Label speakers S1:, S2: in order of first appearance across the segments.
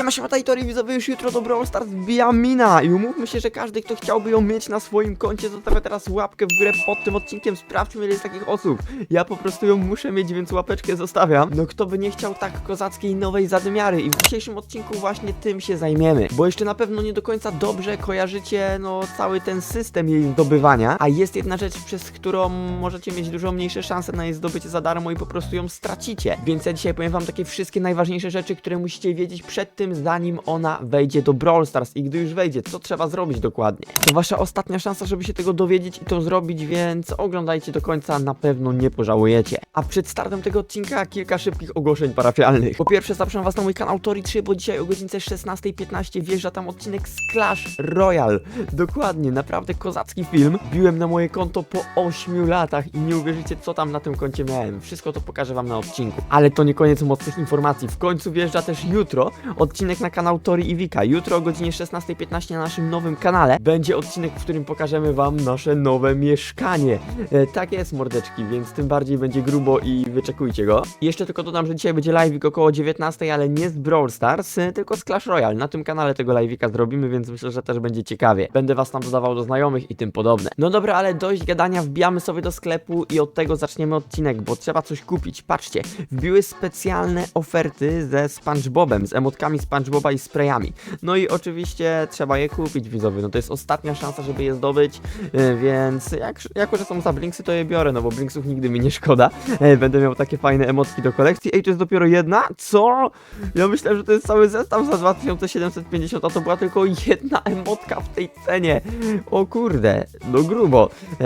S1: Siema, siema, Tajtori, widzowie, już jutro do Brawl Stars wbija mina i umówmy się, że każdy, kto chciałby ją mieć na swoim koncie, zostawia teraz łapkę w górę pod tym odcinkiem, sprawdźmy, ile jest takich osób. Ja po prostu ją muszę mieć, więc łapeczkę zostawiam. No kto by nie chciał tak kozackiej nowej zadymiary i w dzisiejszym odcinku właśnie tym się zajmiemy, bo jeszcze na pewno nie do końca dobrze kojarzycie, no, cały ten system jej zdobywania, a jest jedna rzecz, przez którą możecie mieć dużo mniejsze szanse na jej zdobycie za darmo i po prostu ją stracicie. Więc ja dzisiaj powiem wam takie wszystkie najważniejsze rzeczy, które musicie wiedzieć przed tym, zanim ona wejdzie do Brawl Stars i gdy już wejdzie, co trzeba zrobić dokładnie. To wasza ostatnia szansa, żeby się tego dowiedzieć i to zrobić, więc oglądajcie do końca, na pewno nie pożałujecie. A przed startem tego odcinka kilka szybkich ogłoszeń parafialnych. Po pierwsze zapraszam was na mój kanał Tori 3, bo dzisiaj o godzince 16.15 wjeżdża tam odcinek z Clash Royale. Dokładnie, naprawdę kozacki film. Biłem na moje konto po 8 latach i nie uwierzycie co tam na tym koncie miałem. Wszystko to pokażę wam na odcinku. Ale to nie koniec mocnych informacji. W końcu wjeżdża też jutro odcinek na kanał Tori i Wika. Jutro o godzinie 16.15 na naszym nowym kanale będzie odcinek, w którym pokażemy wam nasze nowe mieszkanie. E, tak jest mordeczki, więc tym bardziej będzie grubo i wyczekujcie go. Jeszcze tylko dodam, że dzisiaj będzie live'ik około 19, ale nie z Brawl Stars, e, tylko z Clash Royale. Na tym kanale tego live'ika zrobimy, więc myślę, że też będzie ciekawie. Będę was tam dodawał do znajomych i tym podobne. No dobra, ale dość gadania, wbijamy sobie do sklepu i od tego zaczniemy odcinek, bo trzeba coś kupić. Patrzcie, wbiły specjalne oferty ze SpongeBobem, z emotkami SpongeBoba i sprayami. No i oczywiście trzeba je kupić, widzowie. No to jest ostatnia szansa, żeby je zdobyć, e, więc jak, jako, że są za Blinksy, to je biorę, no bo Blinksów nigdy mi nie szkoda. E, Będę miał takie fajne emotki do kolekcji. Ej, to jest dopiero jedna? Co? Ja myślałem, że to jest cały zestaw za 2750, a to była tylko jedna emotka w tej cenie. O kurde, no grubo. E,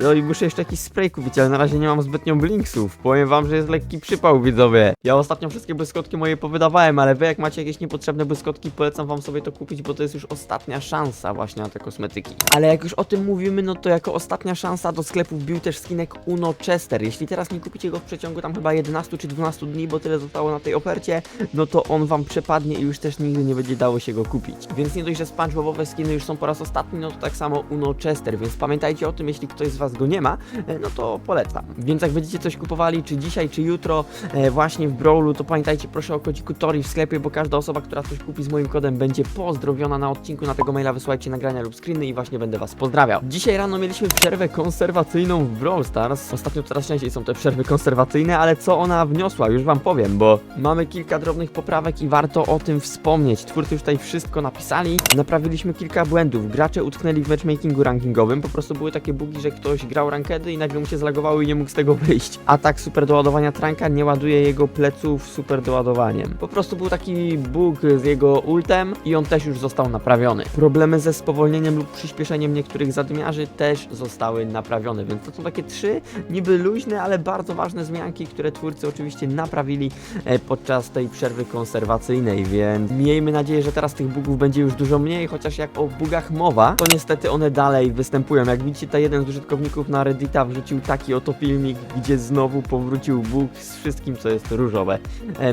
S1: no i muszę jeszcze jakiś spray kupić, ale na razie nie mam zbytnio Blinksów. Powiem wam, że jest lekki przypał, widzowie. Ja ostatnio wszystkie błyskotki moje powydawałem, ale wy jak macie jakieś niepotrzebne błyskotki, polecam wam sobie to kupić, bo to jest już ostatnia szansa właśnie na te kosmetyki. Ale jak już o tym mówimy, no to jako ostatnia szansa do sklepu wbił też skinek Uno Chester. Jeśli teraz nie kupicie go w przeciągu tam chyba 11 czy 12 dni, bo tyle zostało na tej ofercie, no to on wam przepadnie i już też nigdy nie będzie dało się go kupić. Więc nie dość, że SpongeBobowe skiny już są po raz ostatni, no to tak samo Uno Chester, więc pamiętajcie o tym, jeśli ktoś z was go nie ma, e, no to polecam. Więc jak będziecie coś kupowali, czy dzisiaj, czy jutro, e, właśnie w Brawlu, to pamiętajcie proszę o kodziku Tori w sklepie, bo każda osoba, która coś kupi z moim kodem będzie pozdrowiona na odcinku. Na tego maila wysyłajcie nagrania lub screeny i właśnie będę was pozdrawiał. Dzisiaj rano mieliśmy przerwę konserwacyjną w Brawl Stars. Ostatnio coraz częściej są te przerwy konserwacyjne, ale co ona wniosła, już wam powiem, bo mamy kilka drobnych poprawek i warto o tym wspomnieć. Twórcy już tutaj wszystko napisali. Naprawiliśmy kilka błędów. Gracze utknęli w matchmakingu rankingowym. Po prostu były takie bugi, że ktoś grał rankedy i nagle mu się zlagowały i nie mógł z tego wyjść. Atak super doładowania tranka nie ładuje jego pleców super doładowaniem. Po prostu był taki bug z jego ultem i on też już został naprawiony. Problemy ze spowolnieniem lub przyspieszeniem niektórych zadymiarzy też zostały naprawione, więc to są takie trzy niby luźne, ale bardzo ważne zmianki, które twórcy oczywiście naprawili e, podczas tej przerwy konserwacyjnej, więc miejmy nadzieję, że teraz tych bugów będzie już dużo mniej, chociaż jak o bugach mowa, to niestety one dalej występują. Jak widzicie, to jeden z użytkowników na Reddita wrzucił taki oto filmik, gdzie znowu powrócił bug z wszystkim, co jest różowe.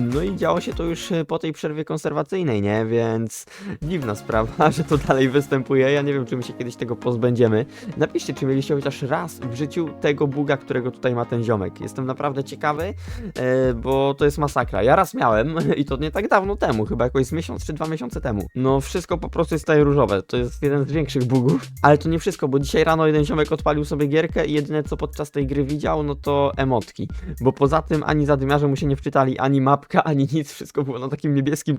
S1: No i działo się to już po tej przerwie konserwacyjnej, nie? Więc dziwna sprawa, że to dalej występuje. Ja nie wiem, czy my się kiedyś tego pozbędziemy. Napiszcie, czy mieliście chociaż raz w życiu tego buga, którego tutaj ma ten ziomek. Jestem naprawdę ciekawy, e, bo to jest masakra. Ja raz miałem i to nie tak dawno temu, chyba jakoś z miesiąc czy dwa miesiące temu. No wszystko po prostu jest tutaj różowe. To jest jeden z większych bugów. Ale to nie wszystko, bo dzisiaj rano jeden ziomek odpalił sobie gierkę i jedyne co podczas tej gry widział, no to emotki. Bo poza tym ani zadymiarze mu się nie wczytali, ani mapka, ani nic. Wszystko było na takim niebieskim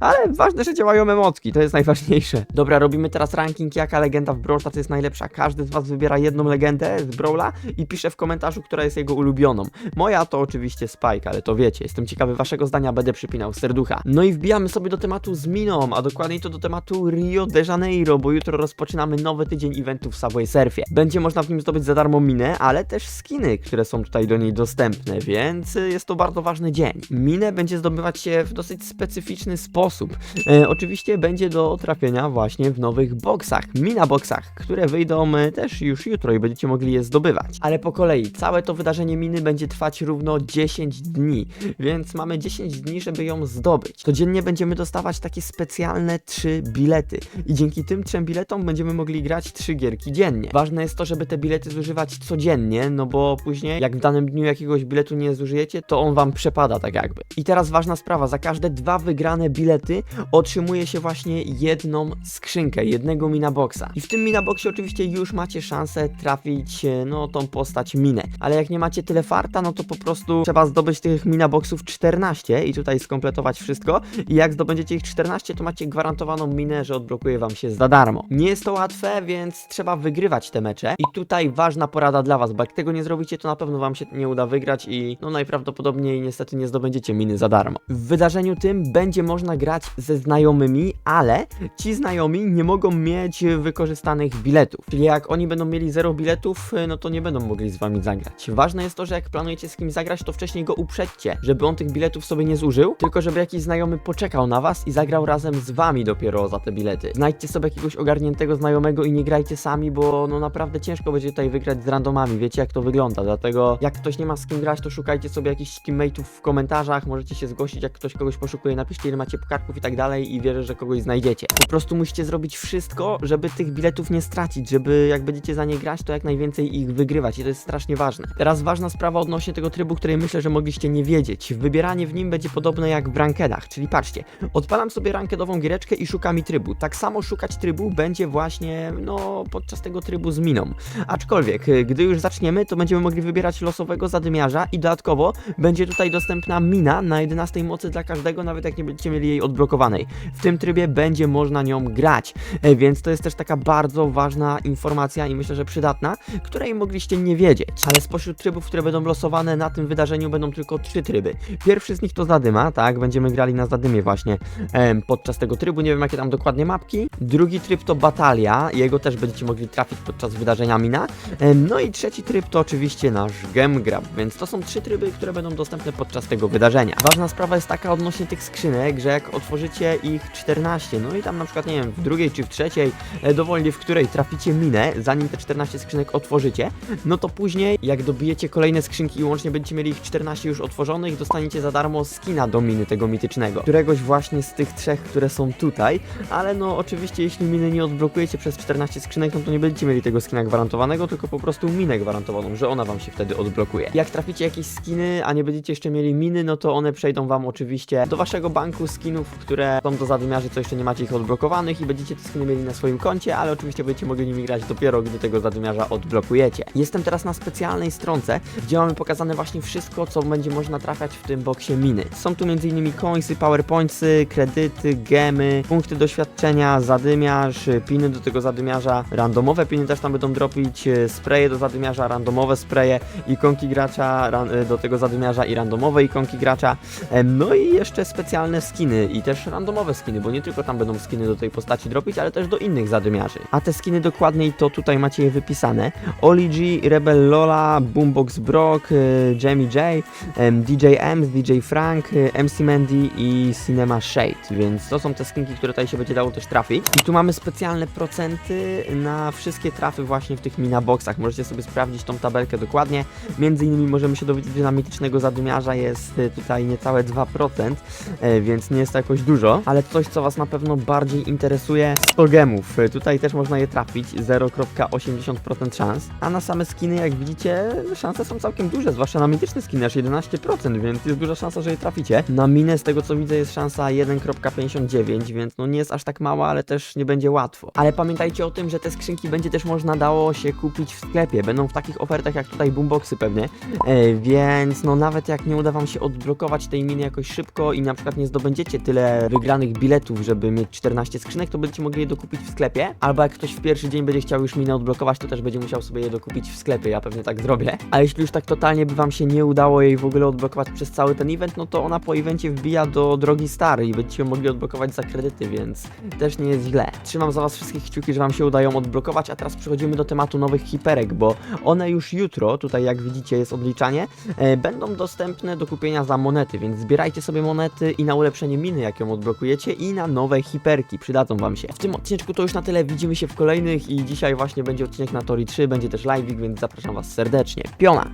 S1: ale ważne, że działają emotki. To jest najważniejsze. Dobra, robimy teraz ranking, jaka legenda w Brawl jest najlepsza. Każdy z was wybiera jedną legendę z Brawla i pisze w komentarzu, która jest jego ulubioną. Moja to oczywiście Spike, ale to wiecie. Jestem ciekawy waszego zdania, będę przypinał serducha. No i wbijamy sobie do tematu z miną, a dokładniej to do tematu Rio de Janeiro, bo jutro rozpoczynamy nowy tydzień eventów w Subway Surfie. Będzie można w nim zdobyć za darmo minę, ale też skiny, które są tutaj do niej dostępne, więc jest to bardzo ważny dzień. Minę będzie zdobywać się w dosyć specyficzny sposób. E, oczywiście będzie do trafienia właśnie w nowych boksach, mina boksach, które wyjdą e, też już jutro i będziecie mogli je zdobywać. Ale po kolei, całe to wydarzenie miny będzie trwać równo 10 dni, więc mamy 10 dni, żeby ją zdobyć. Codziennie będziemy dostawać takie specjalne 3 bilety i dzięki tym trzem biletom będziemy mogli grać 3 gierki dziennie. Ważne jest to, żeby te bilety zużywać codziennie, no bo później jak w danym dniu jakiegoś biletu nie zużyjecie, to on wam przepada tak jakby. I teraz ważna sprawa, za każde dwa wygrane wygrane bilety otrzymuje się właśnie jedną skrzynkę, jednego minaboxa. I w tym minaboxie oczywiście już macie szansę trafić, e, no, tą postać minę. Ale jak nie macie tyle farta, no to po prostu trzeba zdobyć tych minaboxów 14 i tutaj skompletować wszystko. I jak zdobędziecie ich 14, to macie gwarantowaną minę, że odblokuje wam się za darmo. Nie jest to łatwe, więc trzeba wygrywać te mecze. I tutaj ważna porada dla was, bo jak tego nie zrobicie, to na pewno wam się nie uda wygrać i no najprawdopodobniej niestety nie zdobędziecie miny za darmo. W wydarzeniu tym będzie można grać ze znajomymi, ale ci znajomi nie mogą mieć wykorzystanych biletów. Czyli jak oni będą mieli zero biletów, no to nie będą mogli z wami zagrać. Ważne jest to, że jak planujecie z kimś zagrać, to wcześniej go uprzedźcie, żeby on tych biletów sobie nie zużył, tylko żeby jakiś znajomy poczekał na was i zagrał razem z wami dopiero za te bilety. Znajdźcie sobie jakiegoś ogarniętego znajomego i nie grajcie sami, bo no naprawdę ciężko będzie tutaj wygrać z randomami, wiecie jak to wygląda, dlatego jak ktoś nie ma z kim grać, to szukajcie sobie jakichś teammateów w komentarzach, możecie się zgłosić, jak ktoś kogoś poszukuje, napiszcie ile macie pukarków i tak dalej i wierzę, że kogoś znajdziecie. Po prostu musicie zrobić wszystko, żeby tych biletów nie stracić, żeby jak będziecie za nie grać, to jak najwięcej ich wygrywać i to jest strasznie ważne. Teraz ważna sprawa odnośnie tego trybu, której myślę, że mogliście nie wiedzieć. Wybieranie w nim będzie podobne jak w rankedach, czyli patrzcie, odpalam sobie rankedową giereczkę i szukam trybu. Tak samo szukać trybu będzie właśnie, no, podczas tego trybu z miną. Aczkolwiek, gdy już zaczniemy, to będziemy mogli wybierać losowego zadymiarza i dodatkowo będzie tutaj dostępna mina na 11 mocy dla każdego, nawet jak nie będziecie mieli jej odblokowanej. W tym trybie będzie można nią grać, E, więc to jest też taka bardzo ważna informacja i myślę, że przydatna, której mogliście nie wiedzieć. Ale spośród trybów, które będą losowane na tym wydarzeniu będą tylko trzy tryby. Pierwszy z nich to zadyma, tak, będziemy grali na zadymie właśnie em, podczas tego trybu, nie wiem jakie tam dokładnie mapki. Drugi tryb to batalia, jego też będziecie mogli trafić podczas wydarzenia mina. Em, No i trzeci tryb to oczywiście nasz Game Grab, więc to są trzy tryby, które będą dostępne podczas tego wydarzenia. Ważna sprawa jest taka odnośnie tych skrzynek, że jak otworzycie ich 14, no i tam na przykład, nie wiem, w drugiej czy w trzeciej, e, dowolnie w której traficie minę, zanim te 14 skrzynek otworzycie, no to później jak dobijecie kolejne skrzynki i łącznie będziecie mieli ich 14 już otworzonych, dostaniecie za darmo skina do miny tego mitycznego. Któregoś właśnie z tych trzech, które są tutaj, ale no oczywiście jeśli miny nie odblokujecie przez 14 skrzynek, no to nie będziecie mieli tego skina gwarantowanego, tylko po prostu minę gwarantowaną, że ona wam się wtedy odblokuje. Jak traficie jakieś skiny, a nie będziecie jeszcze mieli miny, no to one przejdą wam oczywiście do waszego banku skinów, które są do zadymiarzy, co jeszcze nie macie ich odblokowanych i będziecie te skiny mieli na swoim koncie, ale oczywiście będziecie mogli nimi grać dopiero, gdy tego zadymiarza odblokujecie. Jestem teraz na specjalnej stronce, gdzie mamy pokazane właśnie wszystko, co będzie można trafiać w tym boksie miny. Są tu m.in. coinsy, powerpointsy, kredyty, gemy, punkty doświadczenia, zadymiarz, piny do tego zadymiarza, randomowe piny też tam będą dropić, e, spreje do zadymiarza, randomowe spreje, ikonki gracza e, do tego zadymiarza i randomowe ikonki gracza, Em, no i jeszcze specjalne skiny i też randomowe skiny, bo nie tylko tam będą skiny do tej postaci dropić, ale też do innych zadymiarzy. A te skiny dokładniej to tutaj macie je wypisane. Oli G, Rebel Lola, Boombox Brock, y, Jamie J, DJ M, DJ Frank, y, MC Mandy i Cinema Shade, więc to są te skinki, które tutaj się będzie dało też trafić. I tu mamy specjalne procenty na wszystkie trafy właśnie w tych minaboxach. Możecie sobie sprawdzić tą tabelkę dokładnie. Między innymi możemy się dowiedzieć, że na mitycznego zadymiarza jest y, tutaj niecałe 2%, e, więc nie jest to jakoś dużo, ale coś, co Was na pewno bardziej interesuje, 100 gemów. E, Tutaj też można je trafić, 0,80% szans, a na same skiny, jak widzicie, szanse są całkiem duże, zwłaszcza na mityczne skiny, aż 11%, więc jest duża szansa, że je traficie. Na minę, z tego co widzę, jest szansa 1,59, więc no nie jest aż tak mała, ale też nie będzie łatwo. Ale pamiętajcie o tym, że te skrzynki będzie też można dało się kupić w sklepie, będą w takich ofertach jak tutaj boomboxy pewnie, e, więc no nawet jak nie uda Wam się odblokować tej miny jakoś szybko i na przykład nie zdobędziecie tyle wygranych biletów, żeby mieć 14 skrzynek, to będziecie mogli je dokupić w sklepie, albo jak ktoś w pierwszy dzień będzie chciał już minę odblokować, to też będzie musiał sobie je dokupić w sklepie, ja pewnie tak zrobię. A jeśli już tak totalnie by Wam się nie udało jej w ogóle odblokować przez cały ten event, no to ona po evencie wbija do drogi stary i będziecie mogli odblokować za kredyty, więc też nie jest źle. Trzymam za Was wszystkich kciuki, że Wam się udają odblokować, a teraz przechodzimy do tematu nowych hiperek, bo one już jutro, tutaj jak widzicie jest odliczanie, e, będą dostępne do kupienia za monety, więc zbierajcie sobie monety i na ulepszenie miny, jak ją odblokujecie i na nowe hiperki, przydadzą Wam się. W tym odcineczku to już na tyle, widzimy się w kolejnych i dzisiaj właśnie będzie odcinek na Tori 3, będzie też live'ik, więc zapraszam Was serdecznie. Piona!